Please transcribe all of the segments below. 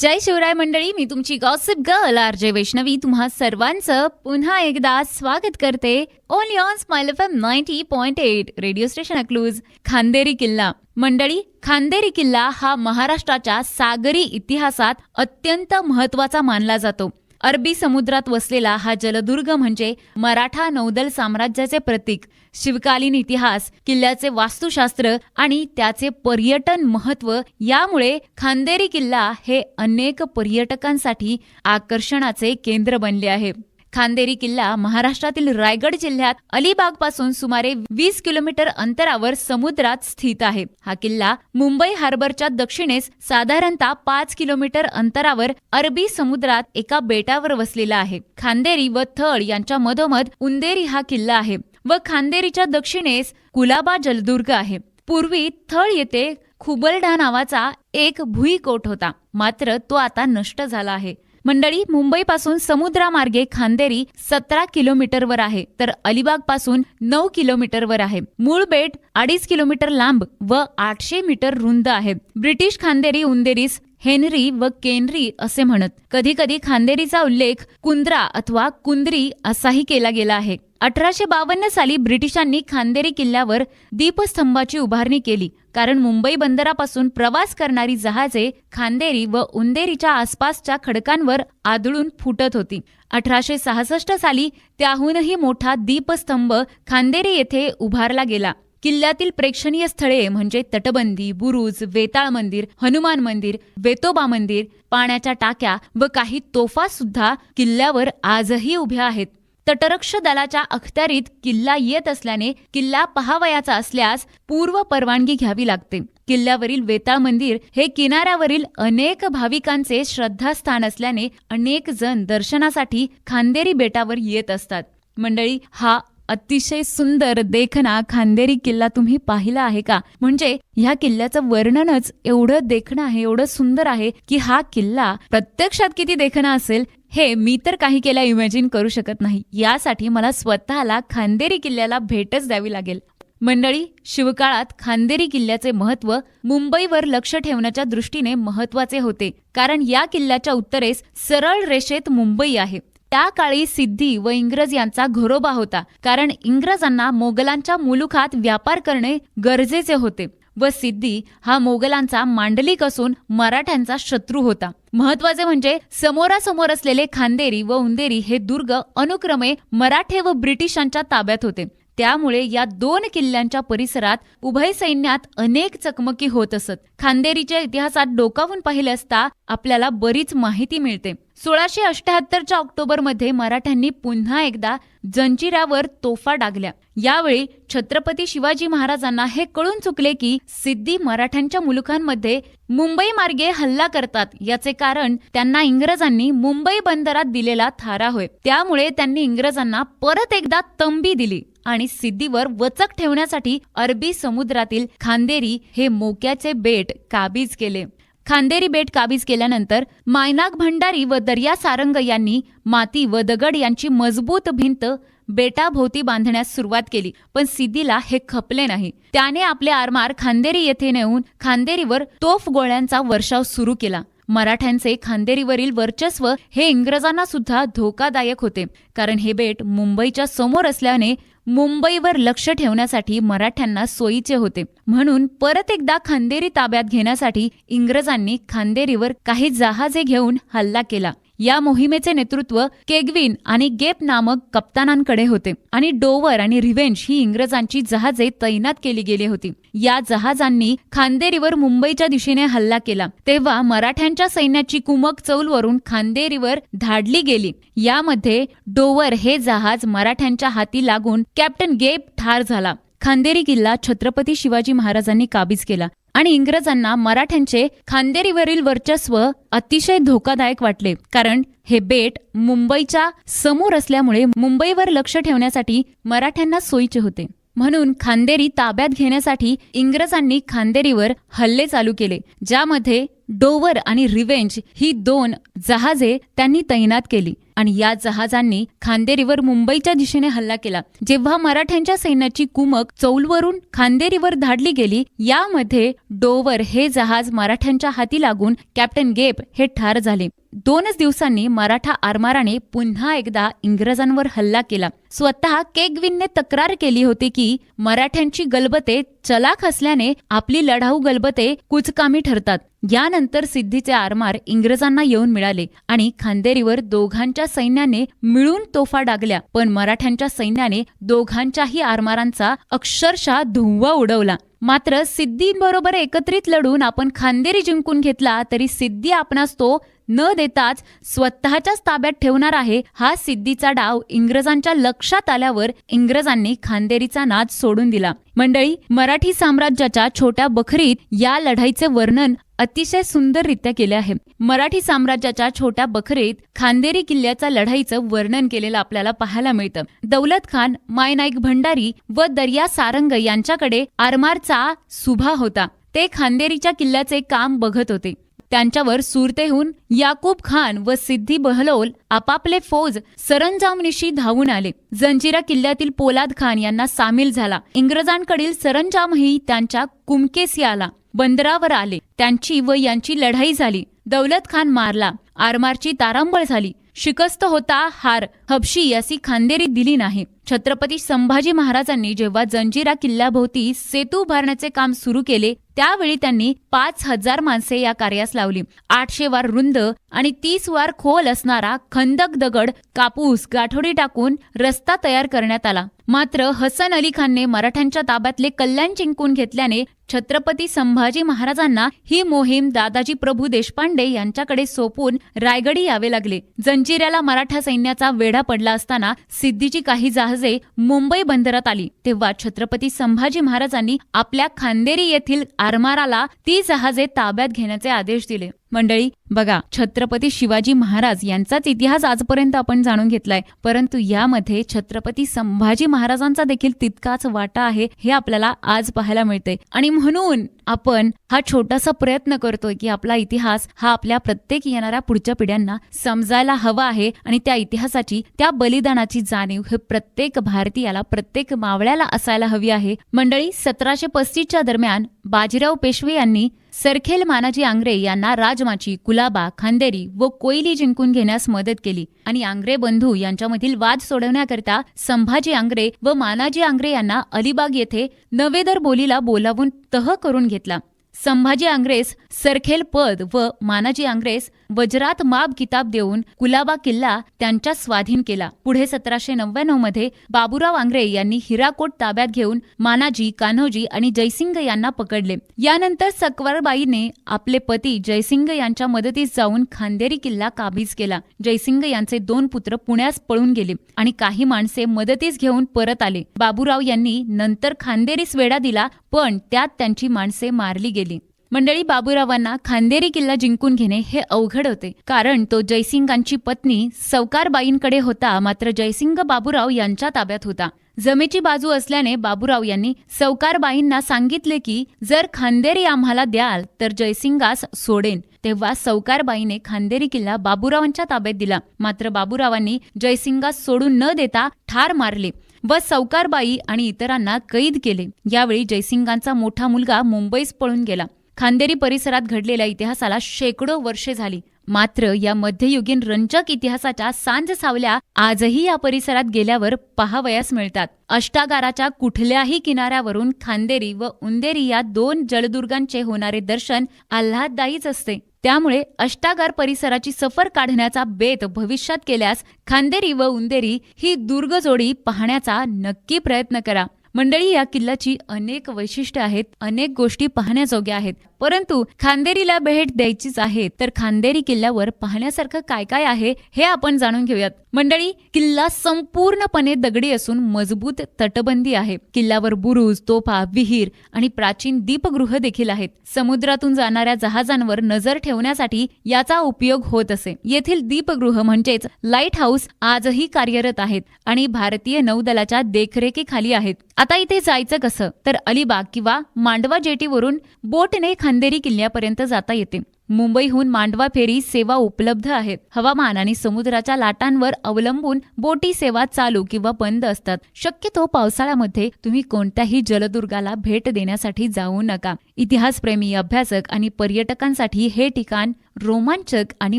जय शिवराय मंडळी मी तुमची gossip girl R J Vaishnavi. तुम्हा सर्वांचं पुन्हा एकदा स्वागत करते. Only on smile F M ninety point eight radio station Akluj Khanderi किल्ला. मंडळी खांदेरी किल्ला हा महाराष्ट्राच्या सागरी इतिहासात अत्यंत महत्त्वाचा मानला जातो. अरबी समुद्रात वसलेला हा जलदुर्ग म्हणजे मराठा नौदल साम्राज्याचे प्रतीक शिवकालीन इतिहास किल्ल्याचे वास्तुशास्त्र आणि त्याचे पर्यटन महत्त्व यामुळे खांदेरी किल्ला हे अनेक पर्यटकांसाठी आकर्षणाचे केंद्र बनले आहे. खांदेरी किल्ला महाराष्ट्रातील रायगड जिल्ह्यात अलिबागपासून सुमारे वीस किलोमीटर अंतरावर समुद्रात स्थित आहे. हा किल्ला मुंबई हार्बरच्या दक्षिणेस साधारणतः पाच किलोमीटर अंतरावर अरबी समुद्रात एका बेटावर वसलेला आहे. खांदेरी व थळ यांच्या मधोमध उंदेरी हा किल्ला आहे व खांदेरीच्या दक्षिणेस कुलाबा जलदुर्ग आहे. पूर्वी थळ येथे खुबलढा नावाचा एक भुईकोट होता. मात्र तो आता नष्ट झाला आहे. मंडळी मुंबईपासून समुद्रामार्गे खांदेरी सतरा किलोमीटरवर आहे तर अलिबागपासून नऊ किलोमीटरवर आहे. मूळ बेट अडीच किलोमीटर लांब व आठशे मीटर रुंद आहे. ब्रिटिश खांदेरी उंदेरीस हेनरी व केनरी असे म्हणत. कधी कधी खांदेरीचा उल्लेख कुंद्रा अथवा कुंद्री असाही केला गेला आहे. अठराशे बावन्न साली ब्रिटिशांनी खांदेरी किल्ल्यावर दीपस्तंभाची उभारणी केली. कारण मुंबई बंदरापासून प्रवास करणारी जहाजे खांदेरी व उंदेरीच्या आसपासच्या खडकांवर आदळून फुटत होती. अठराशे सहासष्ट साली त्याहूनही मोठा दीपस्तंभ खांदेरी येथे उभारला गेला. किल्ल्यातील प्रेक्षणीय स्थळे म्हणजे तटबंदी बुरुज वेताळ मंदिर हनुमान मंदिर वेतोबा मंदिर पाण्याच्या टाक्या व काही तोफा सुद्धा किल्ल्यावर आजही उभ्या आहेत. तटरक्ष दलाच्या अखत्यारीत किल्ला येत असल्याने किल्ला पहावयाचा असल्यास पूर्व परवानगी घ्यावी लागते. किल्ल्यावरील वेताळ मंदिर हे किनाऱ्यावरील अनेक भाविकांचे श्रद्धास्थान असल्याने अनेक जण दर्शनासाठी खांदेरी बेटावर येत असतात. मंडळी हा अतिशय सुंदर देखणा खांदेरी किल्ला तुम्ही पाहिला आहे का? म्हणजे ह्या किल्ल्याचं वर्णनच एवढं देखणं आहे एवढं सुंदर आहे की हा किल्ला प्रत्यक्षात किती देखणा असेल हे मी तर काही केल्या इमॅजिन करू शकत नाही. यासाठी मला स्वतःला खांदेरी किल्ल्याला भेटच द्यावी लागेल. मंडळी शिवकाळात खांदेरी किल्ल्याचे महत्त्व मुंबईवर लक्ष ठेवण्याच्या दृष्टीने महत्त्वाचे होते. कारण या किल्ल्याच्या उत्तरेस सरळ रेषेत मुंबई आहे. त्या काळी सिद्धी व इंग्रज यांचा घरोबा होता. कारण इंग्रजांना मोगलांच्या मुलुखात व्यापार करणे गरजेचे होते व सिद्धी हा मोगलांचा मांडलिक असून मराठ्यांचा शत्रू होता. महत्त्वाचे म्हणजे समोरासमोर असलेले खांदेरी व उंदेरी हे दुर्ग अनुक्रमे मराठे व ब्रिटिशांच्या ताब्यात होते. त्यामुळे या दोन किल्ल्यांच्या परिसरात उभय सैन्यात अनेक चकमकी होत असत. खांदेरीच्या इतिहासात डोकावून पाहिले असता आपल्याला बरीच माहिती मिळते. सोळाशे अष्ट्याहत्तरच्या ऑक्टोबरमध्ये मराठ्यांनी पुन्हा एकदा जंजिरावर तोफा डागल्या. यावेळी छत्रपती शिवाजी महाराजांना हे कळून चुकले की सिद्धी मराठ्यांच्या मुलुखांमध्ये मुंबई मार्गे हल्ला करतात याचे कारण त्यांना इंग्रजांनी मुंबई बंदरात दिलेला थारा होय. त्यामुळे त्यांनी इंग्रजांना परत एकदा तंबी दिली आणि सिद्धीवर वचक ठेवण्यासाठी अरबी समुद्रातील खांदेरी हे मोक्याचे बेट काबीज केले. खांदेरी बेट काबीज केल्यानंतर मायनाक भंडारी व दर्या सारंग यांनी माती व दगड यांची मजबूत भिंत बेटाभोवती बांधण्यास सुरुवात केली. पण सिद्धीला हे खपले नाही. त्याने आपले आरमार खांदेरी येथे नेऊन खांदेरीवर तोफ गोळ्यांचा वर्षाव सुरू केला. मराठ्यांचे खांदेरीवरील वर्चस्व हे इंग्रजांना सुद्धा धोकादायक होते. कारण हे बेट मुंबईच्या समोर असल्याने मुंबईवर लक्ष ठेवण्यासाठी मराठ्यांना सोयीचे होते. म्हणून परत एकदा खांदेरी ताब्यात घेण्यासाठी इंग्रजांनी खांदेरीवर काही जहाजे घेऊन हल्ला केला. या मोहिमेचे नेतृत्व केगविन आणि गेप नामक कप्तानांकडे होते आणि डोवर आणि रिव्हेंज ही इंग्रजांची जहाजे तैनात केली गेली होती. या जहाजांनी खांदेरीवर मुंबईच्या दिशेने हल्ला केला तेव्हा मराठ्यांच्या सैन्याची कुमक चौलवरून खांदेरीवर धाडली गेली. यामध्ये डोवर हे जहाज मराठ्यांच्या हाती लागून कॅप्टन गेप ठार झाला. खांदेरी किल्ला छत्रपती शिवाजी महाराजांनी काबीज केला. आणि इंग्रजांना मराठ्यांचे खांदेरीवरील वर्चस्व अतिशय धोकादायक वाटले. कारण हे बेट मुंबईच्या समोर असल्यामुळे मुंबईवर लक्ष ठेवण्यासाठी मराठ्यांना सोयीचे होते. म्हणून खांदेरी ताब्यात घेण्यासाठी इंग्रजांनी खांदेरीवर हल्ले चालू केले ज्यामध्ये डोवर आणि रिव्हेंज ही दोन जहाजे त्यांनी तैनात केली. आणि या जहाजांनी खांदेरीवर मुंबईच्या दिशेने हल्ला केला. जेव्हा मराठ्यांच्या सैन्याची कुमक चौलवरून खांदेरीवर धाडली गेली यामध्ये डोवर हे जहाज मराठ्यांच्या हाती लागून कॅप्टन गेप हे ठार झाले. दोनच दिवसांनी मराठा आरमाराने पुन्हा एकदा इंग्रजांवर हल्ला केला. स्वतः केगविनने तक्रार केली होती की मराठ्यांची गलबते चलाख असल्याने आपली लढाऊ गलबते कुचकामी ठरतात. यानंतर सिद्धीचे आरमार इंग्रजांना येऊन मिळाले आणि खांदेरीवर दोघांच्या सैन्याने मिळून तोफा डागल्या. पण मराठ्यांच्या सैन्याने दोघांच्याही आरमारांचा अक्षरशः धुव्वा उडवला. मात्र सिद्धीबरोबर एकत्रित लढून आपण खांदेरी जिंकून घेतला तरी सिद्धी आपणास तो न देताच स्वतःच्याच ताब्यात ठेवणार आहे हा सिद्धीचा डाव इंग्रजांच्या लक्षात आल्यावर इंग्रजांनी खांदेरीचा नाद सोडून दिला. मंडळी मराठी साम्राज्याच्या छोट्या बखरीत या लढाईचे वर्णन अतिशय सुंदररित्या केले आहे. मराठी साम्राज्याच्या छोट्या बखरीत खांदेरी किल्ल्याच्या लढाईचं वर्णन केलेलं आपल्याला पाहायला मिळतं. दौलत खान मायनाईक भंडारी व दर्या सारंग यांच्याकडे आरमारचा सुभा होता. ते खांदेरीच्या किल्ल्याचे काम बघत होते. त्यांच्यावर सुरतेहून याकूब खान व सिद्धी बहलोल आपापले फौज सरंजामनिशी धावून आले. जंजिरा किल्ल्यातील पोलाद खान यांना सामील झाला. इंग्रजांकडील सरंजामही त्यांच्या कुमकेसी आला बंदरावर आले. त्यांची व यांची लढाई झाली. दौलत खान मारला. आरमारची तारांबळ झाली. शिकस्त होता हार हबशी अशी खांदेरी दिली नाही. छत्रपती संभाजी महाराजांनी जेव्हा जंजिरा किल्ल्याभोवती सेतू उभारण्याचे काम सुरू केले त्यावेळी त्यांनी पाच हजार माणसे या कार्यास लावली. आठशे वार रुंद आणि तीस वार खोल असणारा खंदक दगड कापूस गाठोडी टाकून रस्ता तयार करण्यात आला. मात्र हसन अली खानने मराठ्यांच्या ताब्यातले कल्याण जिंकून घेतल्याने छत्रपती संभाजी महाराजांना ही मोहीम दादाजी प्रभू देशपांडे यांच्याकडे सोपून रायगडी यावे लागले. जंजिऱ्याला मराठा सैन्याचा वेढा पडला असताना सिद्धीची काही जहाजे मुंबई बंदरात आली. तेव्हा छत्रपती संभाजी महाराजांनी आपल्या खांदेरी येथील आरमाराला ती जहाजे ताब्यात घेण्याचे आदेश दिले. मंडळी बघा छत्रपती शिवाजी महाराज यांचाच इतिहास आजपर्यंत आपण जाणून घेतलाय. परंतु यामध्ये छत्रपती संभाजी महाराजांचा देखील तितकाच वाटा आहे हे आपल्याला आज पाहायला मिळते आणि म्हणून आपण हा छोटासा प्रयत्न करतोय की आपला इतिहास हा आपल्या प्रत्येक येणाऱ्या पुढच्या पिढ्यांना समजायला हवा आहे आणि त्या इतिहासाची त्या बलिदानाची जाणीव हे प्रत्येक भारतीयाला प्रत्येक मावळ्याला असायला हवी आहे. मंडळी सतराशे पस्तीसच्या दरम्यान बाजीराव पेशवे यांनी सरखेल मानाजी आंग्रे यांना राजमाची कुलाबा खांदेरी व कोयली जिंकून घेण्यास मदत केली आणि आंग्रे बंधू यांच्यामधील वाद सोडवण्याकरता संभाजी आंग्रे व मानाजी आंग्रे यांना अलिबाग येथे नवेदर बोलीला बोलावून तह करून घेतला. संभाजी आंग्रेस सरखेल पद व मानाजी आंग्रेस वज्रात माब किताब देऊन कुलाबा किल्ला त्यांच्या स्वाधीन केला. पुढे सतराशे नव्याण्णवमध्ये बाबूराव आंग्रे यांनी हिराकोट ताब्यात घेऊन मानाजी कान्होजी आणि जयसिंग यांना पकडले. यानंतर सकवारबाईने आपले पती जयसिंग यांच्या मदतीस जाऊन खांदेरी किल्ला काबीज केला. जयसिंग यांचे दोन पुत्र पुण्यास पळून गेले आणि काही माणसे मदतीस घेऊन परत आले. बाबूराव यांनी नंतर खांदेरीस वेढा दिला पण त्यात त्यांची माणसे मारली गेली. मंडळी बाबूरावांना खांदेरी किल्ला जिंकून घेणे हे अवघड होते. कारण तो जयसिंगांची पत्नी सवकारबाईंकडे होता मात्र जयसिंग बाबूराव यांच्या ताब्यात होता. जमेची बाजू असल्याने बाबूराव यांनी सवकारबाईंना सांगितले की जर खांदेरी आम्हाला द्याल तर जयसिंगास सोडेन. तेव्हा सवकारबाईने खांदेरी किल्ला बाबूरावांच्या ताब्यात दिला. मात्र बाबूरावांनी जयसिंगास सोडून न देता ठार मारले. व सौकारबाई आणि इतरांना कैद केले. यावेळी जयसिंगांचा मोठा मुलगा मुंबईस पळून गेला. खांदेरी परिसरात घडलेल्या इतिहासाला शेकडो वर्षे झाली. मात्र या मध्ययुगीन रंजक इतिहासाच्या सांज सावल्या आजही या परिसरात गेल्यावर पहावयास मिळतात. अष्टागाराच्या कुठल्याही किनाऱ्यावरून खांदेरी व उंदेरी या दोन जलदुर्गांचे होणारे दर्शन आल्हाददायीच असते. त्यामुळे अष्टागार परिसराची सफर काढण्याचा बेत भविष्यात केल्यास खांदेरी व उंदेरी ही दुर्गजोडी पाहण्याचा नक्की प्रयत्न करा. मंडळी या किल्ल्याची अनेक वैशिष्ट्ये आहेत अनेक गोष्टी पाहण्याजोग्या आहेत. परंतु खांदेरीला भेट द्यायचीच आहे तर खांदेरी किल्ल्यावर पाहण्यासारखं काय काय आहे हे आपण जाणून घेऊयात. मंडळी किल्ला संपूर्णपणे दगडी असून मजबूत तटबंदी आहे. किल्ल्यावर बुरुज तोफा विहीर आणि प्राचीन दीपगृह देखील आहेत. समुद्रातून जाणाऱ्या जहाजांवर नजर ठेवण्यासाठी याचा उपयोग होत असे. येथील दीपगृह म्हणजेच लाइट हाऊस आजही कार्यरत आहेत आणि भारतीय नौदलाच्या देखरेखीखाली आहेत. आता इथे जायचं कसं? तर अलिबाग किंवा मांडवा जेटीवरून बोटने खांदेरी किल्ल्यापर्यंत जाता येते. मुंबईहून मांडवा फेरी सेवा उपलब्ध आहेत. हवामान आणि समुद्राच्या लाटांवर अवलंबून बोटी सेवा चालू किंवा बंद असतात. शक्यतो पावसाळ्यामध्ये तुम्ही कोणत्याही जलदुर्गाला भेट देण्यासाठी जाऊ नका. इतिहासप्रेमी अभ्यासक आणि पर्यटकांसाठी हे ठिकाण रोमांचक आणि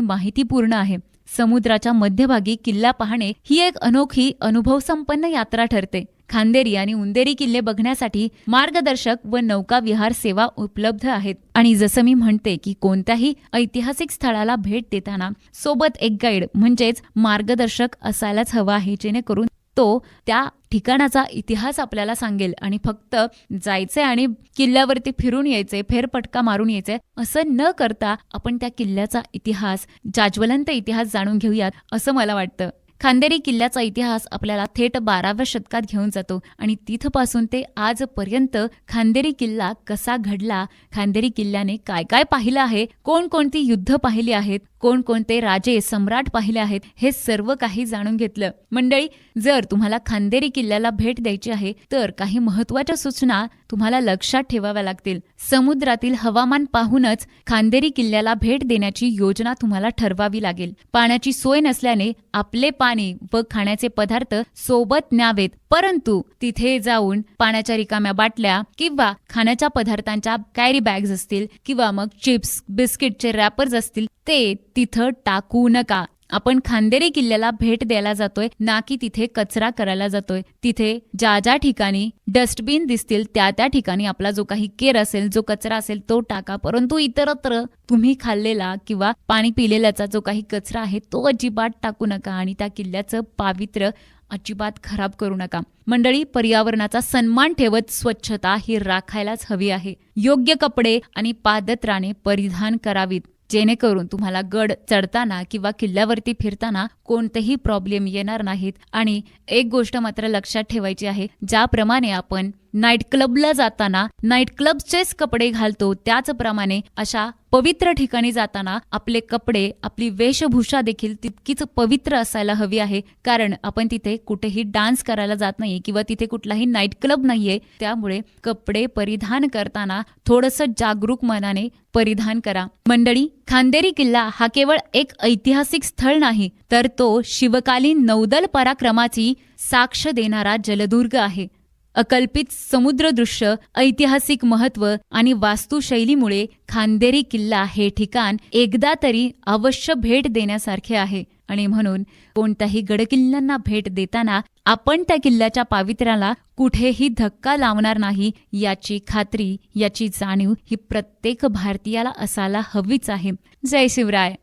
माहितीपूर्ण आहे. समुद्राच्या मध्यभागी किल्ला पाहणे ही एक अनोखी अनुभवसंपन्न यात्रा ठरते. खांदेरी आणि उंदेरी किल्ले बघण्यासाठी मार्गदर्शक व नौका विहार सेवा उपलब्ध आहेत. आणि जसं मी म्हणते की कोणत्याही ऐतिहासिक स्थळाला भेट देताना सोबत एक गाईड म्हणजेच मार्गदर्शक असायलाच हवा आहे जेणेकरून तो त्या ठिकाणाचा इतिहास आपल्याला सांगेल आणि फक्त जायचे आणि किल्ल्यावरती फिरून यायचे फेरपटका मारून यायचे असं न करता आपण त्या किल्ल्याचा इतिहास जाज्वलंत इतिहास जाणून घेऊयात असं मला वाटतं. खांदेरी किल्ल्याचा इतिहास आपल्याला थेट बाराव्या शतकात घेऊन जातो आणि तिथपासून ते आजपर्यंत खांदेरी किल्ला कसा घडला खांदेरी किल्ल्याने काय काय पाहिलं आहे कोणकोणती युद्ध पाहिली आहेत कोणकोणते राजे सम्राट पाहिले आहेत हे सर्व काही जाणून घेतलं. मंडळी जर तुम्हाला खांदेरी किल्ल्याला भेट द्यायची आहे तर काही महत्त्वाच्या सूचना तुम्हाला लक्षात ठेवाव्या लागतील. समुद्रातील हवामान पाहूनच खांदेरी किल्ल्याला भेट देण्याची योजना तुम्हाला ठरवावी लागेल. पाण्याची सोय नसल्याने आपले पाणी व खाण्याचे पदार्थ सोबत न्यावेत. परंतु तिथे जाऊन पाण्याच्या रिकाम्या बाटल्या किंवा खाण्याच्या पदार्थांच्या कॅरी बॅग्स असतील किंवा मग चिप्स बिस्किटचे रॅपर्स असतील ते तिथं टाकू नका. आपण खांदेरी किल्ल्याला भेट द्यायला जातोय ना की तिथे कचरा करायला जातोय. तिथे ज्या ज्या ठिकाणी डस्टबिन दिसतील त्या त्या ठिकाणी आपला जो काही केर असेल जो कचरा असेल तो टाका. परंतु इतरत्र तुम्ही खाल्लेला किंवा पाणी पिलेल्याचा जो काही कचरा आहे तो अजिबात टाकू नका आणि त्या किल्ल्याचं पावित्र्य अजिबात खराब करू नका. मंडळी पर्यावरणाचा सन्मान ठेवत स्वच्छता ही राखायलाच हवी आहे. योग्य कपडे आणि पादत्राणे परिधान करावीत. जेणेकरून तुम्हाला गड चढताना किंवा किल्ल्यावरती फिरताना कोणतेही प्रॉब्लेम येणार नाहीत. आणि एक गोष्ट मात्र लक्षात ठेवायची आहे ज्याप्रमाणे आपण नाईट क्लबला जाताना नाईट क्लबचेच कपडे घालतो त्याचप्रमाणे अशा पवित्र ठिकाणी जाताना आपले कपडे आपली वेशभूषा देखील तितकीच पवित्र असायला हवी आहे. कारण आपण तिथे कुठेही डान्स करायला जात नाही किंवा तिथे कुठलाही नाईट क्लब नाहीये. त्यामुळे कपडे परिधान करताना थोडस जागरूक मनाने परिधान करा. मंडळी खांदेरी किल्ला हा केवळ एक ऐतिहासिक स्थळ नाही तर तो शिवकालीन नौदल पराक्रमाची साक्ष देणारा जलदुर्ग आहे. अकल्पित समुद्रदृश्य ऐतिहासिक महत्त्व आणि वास्तुशैलीमुळे खांदेरी किल्ला हे ठिकाण एकदा तरी अवश्य भेट देण्यासारखे आहे. आणि म्हणून कोणत्याही गडकिल्ल्यांना भेट देताना आपण त्या किल्ल्याच्या पावित्र्याला कुठेही धक्का लावणार नाही याची खात्री याची जाणीव ही प्रत्येक भारतीयाला असायला हवीच आहे. जय शिवराय.